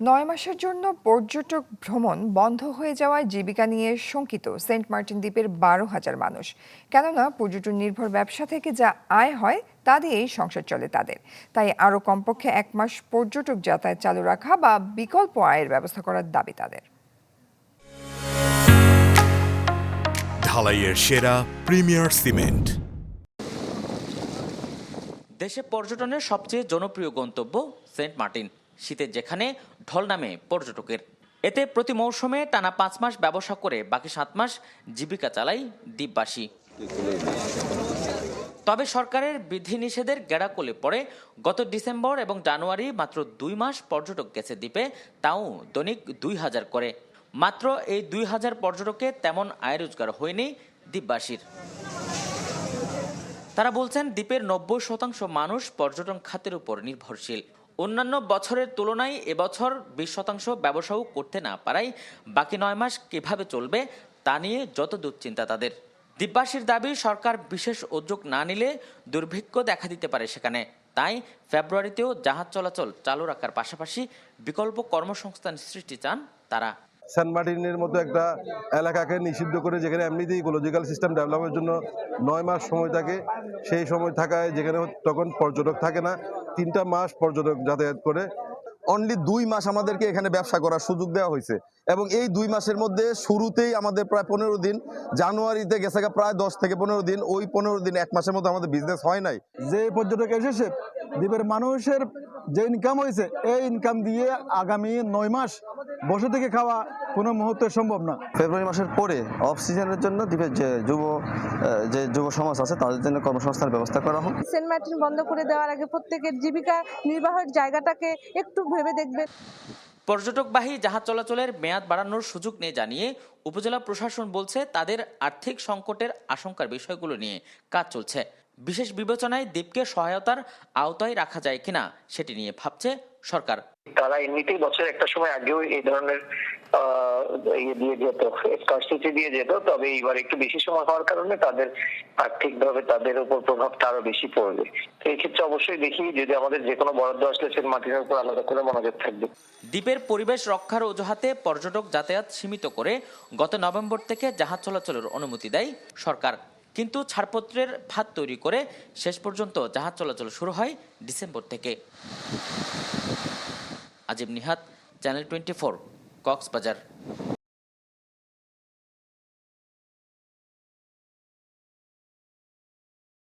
নয় মাসের জন্য পর্যটক ভ্রমণ বন্ধ হয়ে যাওয়ায় জীবিকা নিয়ে শঙ্কিত সেন্ট মার্টিন দ্বীপের বারো হাজার মানুষ। কেননা পর্যটন নির্ভর ব্যবসা থেকে যা আয় হয় তা দিয়েই সংসার চলে তাদের। তাই আরও কমপক্ষে এক মাস পর্যটক যাতায়াত চালু রাখা বা বিকল্প আয়ের ব্যবস্থা করার দাবি তাদের। ঢালাইয়ের সেরা প্রিমিয়ার সিমেন্ট। দেশে পর্যটনের সবচেয়ে জনপ্রিয় গন্তব্য সেন্ট মার্টিন। শীতের যেখানে ঢল নামে পর্যটকের। এতে প্রতি মৌসুমে টানা পাঁচ মাস ব্যবসা করে বাকি সাত মাস জীবিকা চালায় দ্বীপবাসী। তবে সরকারের বিধিনিষেধের গেড়াকলে পড়ে গত ডিসেম্বর এবং জানুয়ারি মাত্র দুই মাস পর্যটক গেছে দ্বীপে, তাও দৈনিক দুই হাজার করে। মাত্র এই দুই হাজার পর্যটকে তেমন আয় রোজগার হয়নি দ্বীপবাসীর। তারা বলছেন, দ্বীপের নব্বই শতাংশ মানুষ পর্যটন খাতের উপর নির্ভরশীল। অন্যান্য বছরের তুলনায় এবছর বিশ শতাংশ ব্যবসাও করতে না পারায় বাকি নয় মাস কীভাবে চলবে তা নিয়ে যত দুশ্চিন্তা তাদের। দ্বীপবাসীর দাবি, সরকার বিশেষ উদ্যোগ না নিলে দুর্ভিক্ষ দেখা দিতে পারে সেখানে। তাই ফেব্রুয়ারিতেও জাহাজ চলাচল চালু রাখার পাশাপাশি বিকল্প কর্মসংস্থান সৃষ্টি চান তারা। সেন্ট মার্টিনের মতো একটা এলাকাকে নিষিদ্ধ করে যেখানে এমনিতেই ইকোলজিক্যাল সিস্টেম ডেভেলপের জন্য নয় মাস সময় থাকে, সেই সময় থাকায় যেখানে তখন পর্যটক থাকে না। তিনটা মাস পর্যটক যাতায়াত করে। অনলি দুই মাস আমাদেরকে এখানে ব্যবসা করার সুযোগ দেওয়া হয়েছে। এবং এই দুই মাসের মধ্যে শুরুতেই আমাদের প্রায় পনেরো দিন, জানুয়ারিতে গেছে প্রায় দশ থেকে পনেরো দিন, ওই পনেরো দিন এক মাসের মধ্যে আমাদের বিজনেস হয় নাই। যে পর্যটক এসেছে, দ্বীপের মানুষের যে ইনকাম হয়েছে, এই ইনকাম দিয়ে আগামী নয় মাস বসে থেকে খাওয়া কোনো মুহূর্তে সম্ভব না। ফেব্রুয়ারি মাসের পরে অফ সিজনের জন্য দ্বীপের যে যুব যে যুব সমাজ আছে তাদের জন্য কর্মসংস্থানের ব্যবস্থা করা হোক। সেন্ট মার্টিন বন্ধ করে দেওয়ার আগে প্রত্যেকের জীবিকা নির্বাহের জায়গাটাকে একটু ভেবে দেখবেন। পর্যটকবাহী জাহাজ চলাচলের মেয়াদ বাড়ানোর সুযোগ নিয়ে জানিয়ে উপজেলা প্রশাসন বলছে তাদের আর্থিক সংকটের আশঙ্কার বিষয়গুলো নিয়ে কাজ চলছে। বিশেষ বিবেচনায় দ্বীপকে সহায়তার আওতায় রাখা যায় কিনা সেটি নিয়ে ভাবছে সরকার। তারা এমনিতেই বছর একটা সময় আগেও এই ধরনের ইয়ে দিয়ে যেত স্কর্সিটি দিয়ে যেত তবে এইবার একটু বেশি সময় হওয়ার কারণে তাদের আর্থিকভাবে তাদের উপর প্রভাবটা আরও বেশি পড়বে। তো এই ক্ষেত্রে অবশ্যই দেখি যদি আমাদের যে কোনো বরাদ্দ আসলে সেন্ট মার্টিনের উপর আলাদা করে মনোযোগ থাকবে। দ্বীপের পরিবেশ রক্ষার অজুহাতে পর্যটক যাতায়াত সীমিত করে গত নভেম্বর থেকে জাহাজ চলাচলের অনুমতি দেয় সরকার। কিন্তু ছাড়পত্রের ফাঁদ তৈরি করে শেষ পর্যন্ত জাহাজ চলাচল শুরু হয় ডিসেম্বর থেকে। Azim Nihat, channel twenty four, Cox's Bazar.